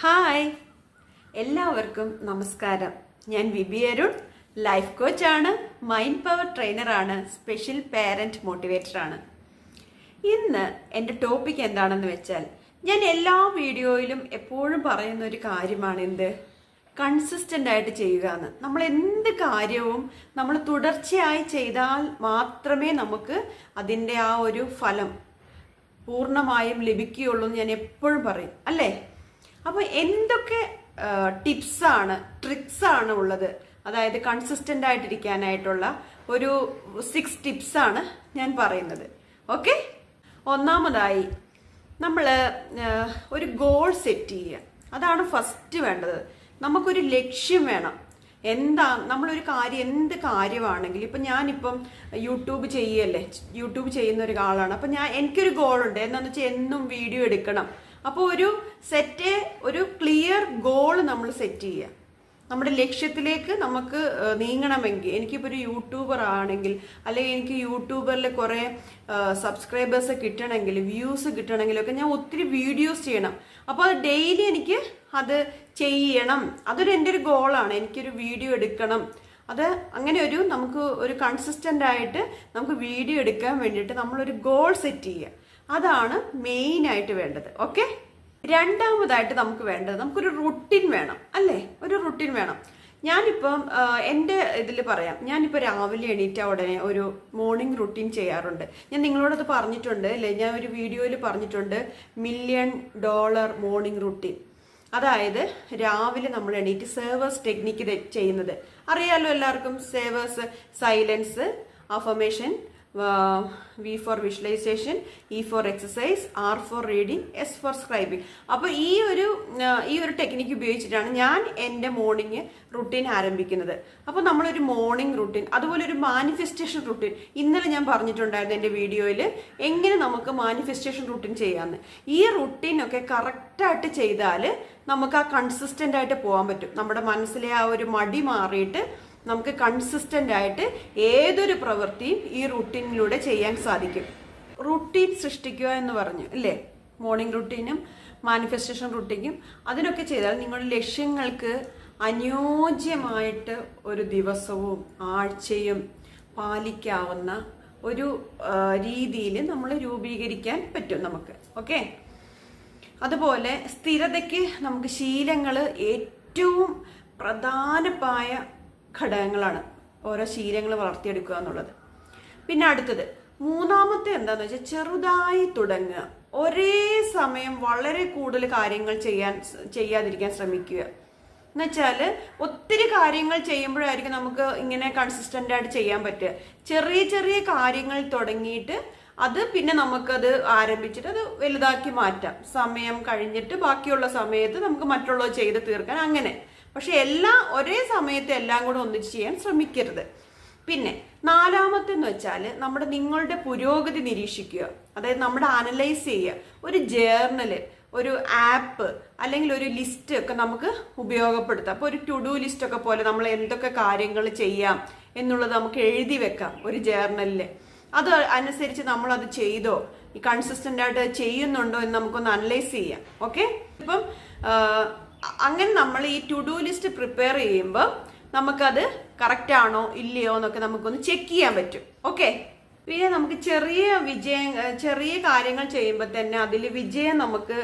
Hi. എല്ലാവർക്കും നമസ്കാരം. ഞാൻ വിബി അരുൺ ലൈഫ് കോച്ചാണ് മൈൻഡ് പവർ ട്രെയിനറാണ് സ്പെഷ്യൽ പാരന്റ് മോട്ടിവേറ്ററാണ്. ഇന്ന് എന്റെ ടോപ്പിക് എന്താണെന്ന് വെച്ചാൽ ഞാൻ എല്ലാ വീഡിയോയിലും എപ്പോഴും പറയുന്ന ഒരു കാര്യമാണ് എന്ത്? കൺസിസ്റ്റന്റ് ആയിട്ട് ചെയ്യുക എന്ന് നമ്മൾ എന്ത് കാര്യവും നമ്മൾ തുടർച്ചയായി ചെയ്താൽ മാത്രമേ നമുക്ക് അതിന്റെ ആ ഒരു ഫലം പൂർണമായും ലഭിക്കുകയുള്ളൂ എന്ന് ഞാൻ എപ്പോഴും പറയും. അല്ലേ? അപ്പോൾ എന്തൊക്കെ ടിപ്സാണ് ആണ് ഉള്ളത്? അതായത് കൺസിസ്റ്റന്റ് ആയിട്ടിരിക്കാനായിട്ടുള്ള ഒരു സിക്സ് ആണ് ഞാൻ പറയുന്നത്. ഓക്കെ ഒന്നാമതായി നമ്മൾ ഒരു ഗോൾ സെറ്റ് ചെയ്യുക. അതാണ് ഫസ്റ്റ് വേണ്ടത്. നമുക്കൊരു ലക്ഷ്യം വേണം. എന്താ നമ്മളൊരു കാര്യം എന്ത് കാര്യമാണെങ്കിലും ഇപ്പം ഞാനിപ്പം യൂട്യൂബ് ചെയ്യല്ലേ യൂട്യൂബ് ചെയ്യുന്ന ഒരു ആളാണ് അപ്പം ഞാൻ എനിക്കൊരു ഗോളുണ്ട് എന്താണെന്ന് വെച്ചാൽ എന്നും വീഡിയോ എടുക്കണം. അപ്പോൾ ഒരു സെറ്റ് ഒരു ക്ലിയർ ഗോൾ നമ്മൾ സെറ്റ് ചെയ്യുക. നമ്മുടെ ലക്ഷ്യത്തിലേക്ക് നമുക്ക് നീങ്ങണമെങ്കിൽ എനിക്കിപ്പോൾ ഒരു യൂട്യൂബർ ആണെങ്കിൽ അല്ലെങ്കിൽ എനിക്ക് യൂട്യൂബറിൽ കുറേ സബ്സ്ക്രൈബേഴ്സ് കിട്ടണമെങ്കിൽ വ്യൂസ് കിട്ടണമെങ്കിലൊക്കെ ഞാൻ ഒത്തിരി വീഡിയോസ് ചെയ്യണം. അപ്പോൾ അത് ഡെയിലി എനിക്ക് അത് ചെയ്യണം. അതൊരു എന്റെ ഒരു ഗോളാണ് എനിക്കൊരു വീഡിയോ എടുക്കണം. അത് അങ്ങനെ ഒരു നമുക്ക് ഒരു കൺസിസ്റ്റന്റ് ആയിട്ട് നമുക്ക് വീഡിയോ എടുക്കാൻ വേണ്ടിയിട്ട് നമ്മളൊരു ഗോൾ സെറ്റ് ചെയ്യുക. അതാണ് മെയിൻ ആയിട്ട് വേണ്ടത് ഓക്കെ രണ്ടാമതായിട്ട് നമുക്ക് വേണ്ടത് നമുക്കൊരു റുട്ടീൻ വേണം അല്ലേ? ഒരു റുട്ടീൻ വേണം. ഞാനിപ്പം എന്റെ ഇതിൽ പറയാം. ഞാനിപ്പോൾ രാവിലെ എണീറ്റ ഉടനെ ഒരു മോർണിംഗ് റുട്ടീൻ ചെയ്യാറുണ്ട്. ഞാൻ നിങ്ങളോടത് പറഞ്ഞിട്ടുണ്ട് അല്ലേ? ഞാൻ ഒരു വീഡിയോയിൽ പറഞ്ഞിട്ടുണ്ട് മില്യൺ ഡോളർ മോർണിംഗ് റുട്ടീൻ അതായത് രാവിലെ നമ്മൾ എണീറ്റ് സേവേഴ്സ് ടെക്നിക്ക് ചെയ്യുന്നത്. അറിയാലോ എല്ലാവർക്കും savers silence affirmation V for visualization E for exercise R for reading S for scribing അപ്പോൾ ഈ ഒരു ഈ ഒരു ടെക്നിക്ക് ഉപയോഗിച്ചിട്ടാണ് ഞാൻ എന്റെ മോർണിംഗ് റുട്ടീൻ ആരംഭിക്കുന്നത്. അപ്പോൾ നമ്മളൊരു മോർണിംഗ് റുട്ടീൻ അതുപോലെ ഒരു മാനിഫെസ്റ്റേഷൻ റുട്ടീൻ ഇന്നലെ ഞാൻ പറഞ്ഞിട്ടുണ്ടായിരുന്നു എന്റെ വീഡിയോയിൽ എങ്ങനെ നമുക്ക് മാനിഫെസ്റ്റേഷൻ റുട്ടീൻ ചെയ്യാമെന്ന് ഈ റുട്ടീനൊക്കെ കറക്റ്റായിട്ട് ചെയ്താൽ നമുക്ക് ആ കൺസിസ്റ്റന്റ് ആയിട്ട് പോകാൻ പറ്റും. നമ്മുടെ മനസ്സിലെ ആ ഒരു മടി മാറിയിട്ട് നമുക്ക് കൺസിസ്റ്റന്റ് ആയിട്ട് ഏതൊരു പ്രവൃത്തിയും ഈ റുട്ടീനിലൂടെ ചെയ്യാൻ സാധിക്കും. റുട്ടീൻ സൃഷ്ടിക്കുക എന്ന് പറഞ്ഞു അല്ലേ? മോർണിംഗ് റുട്ടീനും മാനിഫെസ്റ്റേഷൻ റുട്ടീനും അതിനൊക്കെ ചെയ്താൽ നിങ്ങളുടെ ലക്ഷ്യങ്ങൾക്ക് അനുയോജ്യമായിട്ട് ഒരു ദിവസവും ആഴ്ചയും പാലിക്കാവുന്ന ഒരു രീതിയിൽ നമ്മൾ രൂപീകരിക്കാൻ പറ്റും നമുക്ക്. ഓക്കെ അതുപോലെ സ്ഥിരതയ്ക്ക് നമുക്ക് ശീലങ്ങൾ ഏറ്റവും പ്രധാനമായ ഘടകങ്ങളാണ് ഓരോ ശീലങ്ങൾ വളർത്തിയെടുക്കുക എന്നുള്ളത്. പിന്നെ അടുത്തത് മൂന്നാമത്തെ എന്താന്ന് വെച്ചാൽ ചെറുതായി തുടങ്ങുക. ഒരേ സമയം വളരെ കൂടുതൽ കാര്യങ്ങൾ ചെയ്യാൻ ചെയ്യാതിരിക്കാൻ ശ്രമിക്കുക. എന്നുവെച്ചാൽ ഒത്തിരി കാര്യങ്ങൾ ചെയ്യുമ്പോഴായിരിക്കും നമുക്ക് ഇങ്ങനെ കൺസിസ്റ്റന്റ് ആയിട്ട് ചെയ്യാൻ പറ്റുക. ചെറിയ ചെറിയ കാര്യങ്ങൾ തുടങ്ങിയിട്ട് അത് പിന്നെ നമുക്കത് ആരംഭിച്ചിട്ട് അത് വലുതാക്കി മാറ്റാം. സമയം കഴിഞ്ഞിട്ട് ബാക്കിയുള്ള സമയത്ത് നമുക്ക് മറ്റുള്ളത് ചെയ്ത് തീർക്കാൻ അങ്ങനെ. പക്ഷെ എല്ലാം ഒരേ സമയത്ത് എല്ലാം കൂടെ ഒന്നിച്ച് ചെയ്യാൻ ശ്രമിക്കരുത്. പിന്നെ നാലാമത്തെ എന്ന് വെച്ചാൽ നമ്മുടെ നിങ്ങളുടെ പുരോഗതി നിരീക്ഷിക്കുക. അതായത് നമ്മുടെ അനലൈസ് ചെയ്യുക. ഒരു ജേർണൽ ഒരു ആപ്പ് അല്ലെങ്കിൽ ഒരു ലിസ്റ്റ് ഒക്കെ നമുക്ക് ഉപയോഗപ്പെടുത്താം. അപ്പോൾ ഒരു ടു ഡു ലിസ്റ്റ് ഒക്കെ പോലെ നമ്മൾ എന്തൊക്കെ കാര്യങ്ങൾ ചെയ്യാം എന്നുള്ളത് നമുക്ക് എഴുതി വെക്കാം ഒരു ജേർണലിൽ അത് അനുസരിച്ച് നമ്മളത് ചെയ്തോ ഈ കൺസിസ്റ്റന്റ് ആയിട്ട് ചെയ്യുന്നുണ്ടോ എന്ന് നമുക്കൊന്ന് അനലൈസ് ചെയ്യാം. ഓക്കെ? ഇപ്പം അങ്ങനെ നമ്മൾ ഈ ടു ഡു ലിസ്റ്റ് പ്രിപ്പയർ ചെയ്യുമ്പോൾ നമുക്കത് കറക്റ്റ് ആണോ ഇല്ലയോ എന്നൊക്കെ നമുക്കൊന്ന് ചെക്ക് ചെയ്യാൻ പറ്റും. ഓക്കെ പിന്നെ നമുക്ക് ചെറിയ വിജയം ചെറിയ കാര്യങ്ങൾ ചെയ്യുമ്പോൾ തന്നെ അതിൽ വിജയം നമുക്ക്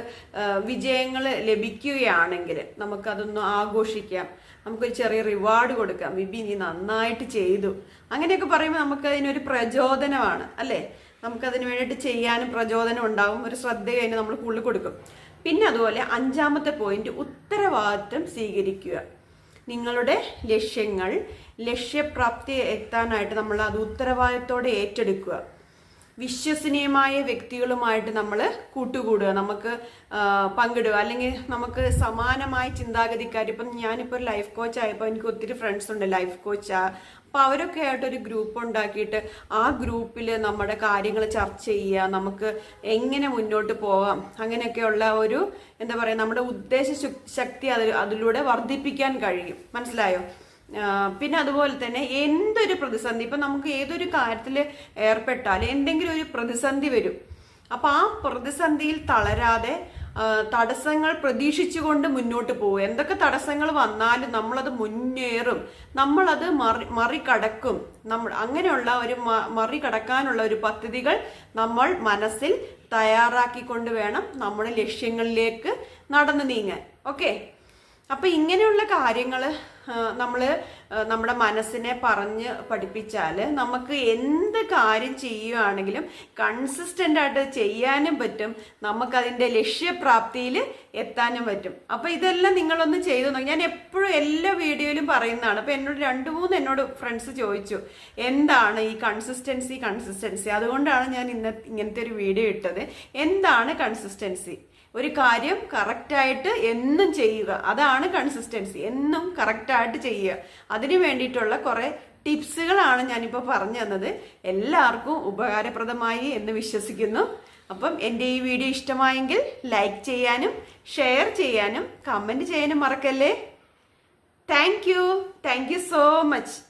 വിജയങ്ങൾ ലഭിക്കുകയാണെങ്കിൽ നമുക്കതൊന്ന് ആഘോഷിക്കാം. നമുക്കൊരു ചെറിയ റിവാർഡ് കൊടുക്കാം. വിബി നീ നന്നായിട്ട് ചെയ്തു. അങ്ങനെയൊക്കെ പറയുമ്പോൾ നമുക്ക് അതിനൊരു പ്രചോദനമാണ് അല്ലേ? നമുക്കതിന് വേണ്ടിയിട്ട് ചെയ്യാനും പ്രചോദനം ഉണ്ടാവും. ഒരു ശ്രദ്ധ അതിന് നമ്മൾ കൂടുതൽ കൊടുക്കും. പിന്നെ അതുപോലെ അഞ്ചാമത്തെ പോയിന്റ് ഉത്തരവാദിത്വം സ്വീകരിക്കുക. നിങ്ങളുടെ ലക്ഷ്യങ്ങൾ ലക്ഷ്യപ്രാപ്തി എത്താനായിട്ട് നമ്മൾ അത് ഉത്തരവാദിത്തോടെ ഏറ്റെടുക്കുക. വിശ്വസനീയമായ വ്യക്തികളുമായിട്ട് നമ്മൾ കൂട്ടുകൂടുക. നമുക്ക് പങ്കിടുക. അല്ലെങ്കിൽ നമുക്ക് സമാനമായ ചിന്താഗതിക്കാർ ഇപ്പം ഞാനിപ്പോൾ ഒരു ലൈഫ് കോച്ച് ആയപ്പോൾ എനിക്ക് ഒത്തിരി ഫ്രണ്ട്സ് ഉണ്ട് ലൈഫ് കോച്ചാ അപ്പോൾ അവരൊക്കെ ആയിട്ട് ഒരു ഗ്രൂപ്പ് ഉണ്ടാക്കിയിട്ട് ആ ഗ്രൂപ്പിൽ നമ്മുടെ കാര്യങ്ങൾ ചർച്ച ചെയ്യുക. നമുക്ക് എങ്ങനെ മുന്നോട്ട് പോകാം അങ്ങനെയൊക്കെയുള്ള ഒരു എന്താ പറയുക നമ്മുടെ ഉദ്ദേശ ശക്തി അതിലൂടെ വർദ്ധിപ്പിക്കാൻ കഴിയും. മനസ്സിലായോ? പിന്നെ അതുപോലെ തന്നെ എന്തൊരു പ്രതിസന്ധി? ഇപ്പം നമുക്ക് ഏതൊരു കാര്യത്തിൽ ഏർപ്പെട്ടാൽ എന്തെങ്കിലും ഒരു പ്രതിസന്ധി വരും. അപ്പം ആ പ്രതിസന്ധിയിൽ തളരാതെ തടസ്സങ്ങൾ പ്രതീക്ഷിച്ചുകൊണ്ട് മുന്നോട്ട് പോകും എന്തൊക്കെ തടസ്സങ്ങൾ വന്നാലും നമ്മളത് മുന്നേറും. നമ്മളത് മറി മറികടക്കും. നമ്മൾ അങ്ങനെയുള്ള ഒരു മറികടക്കാനുള്ള ഒരു പദ്ധതികൾ നമ്മൾ മനസ്സിൽ തയ്യാറാക്കിക്കൊണ്ട് വേണം നമ്മുടെ ലക്ഷ്യങ്ങളിലേക്ക് നടന്നു നീങ്ങാൻ. ഓക്കെ? അപ്പൊ ഇങ്ങനെയുള്ള കാര്യങ്ങൾ നമ്മൾ നമ്മുടെ മനസ്സിനെ പറഞ്ഞ് പഠിപ്പിച്ചാൽ നമുക്ക് എന്ത് കാര്യം ചെയ്യുകയാണെങ്കിലും കൺസിസ്റ്റന്റ് ആയിട്ട് ചെയ്യാനും പറ്റും. നമുക്കതിന്റെ ലക്ഷ്യപ്രാപ്തിയിൽ എത്താനും പറ്റും. അപ്പോൾ ഇതെല്ലാം നിങ്ങളൊന്ന് ചെയ്തു നോക്കി. ഞാൻ എപ്പോഴും എല്ലാ വീഡിയോയിലും പറയുന്നതാണ്. അപ്പോൾ എന്നോട് രണ്ട് മൂന്ന് എന്നോട് ഫ്രണ്ട്സ് ചോദിച്ചു എന്താണ് ഈ കൺസിസ്റ്റൻസി കൺസിസ്റ്റൻസി അതുകൊണ്ടാണ് ഞാൻ ഇന്ന ഇങ്ങനത്തെ ഒരു വീഡിയോ ഇട്ടത്. എന്താണ് കൺസിസ്റ്റൻസി ഒരു കാര്യം കറക്റ്റായിട്ട് എന്നും ചെയ്യുക. അതാണ് കൺസിസ്റ്റൻസി എന്നും കറക്റ്റായിട്ട് ചെയ്യുക. അതിനു വേണ്ടിയിട്ടുള്ള കുറേ ടിപ്സുകളാണ് ഞാനിപ്പോൾ പറഞ്ഞു തന്നത്. എല്ലാവർക്കും ഉപകാരപ്രദമായി എന്ന് വിശ്വസിക്കുന്നു. അപ്പം എന്റെ ഈ വീഡിയോ ഇഷ്ടമായെങ്കിൽ ലൈക്ക് ചെയ്യാനും ഷെയർ ചെയ്യാനും കമന്റ് ചെയ്യാനും മറക്കല്ലേ? Thank you thank you so much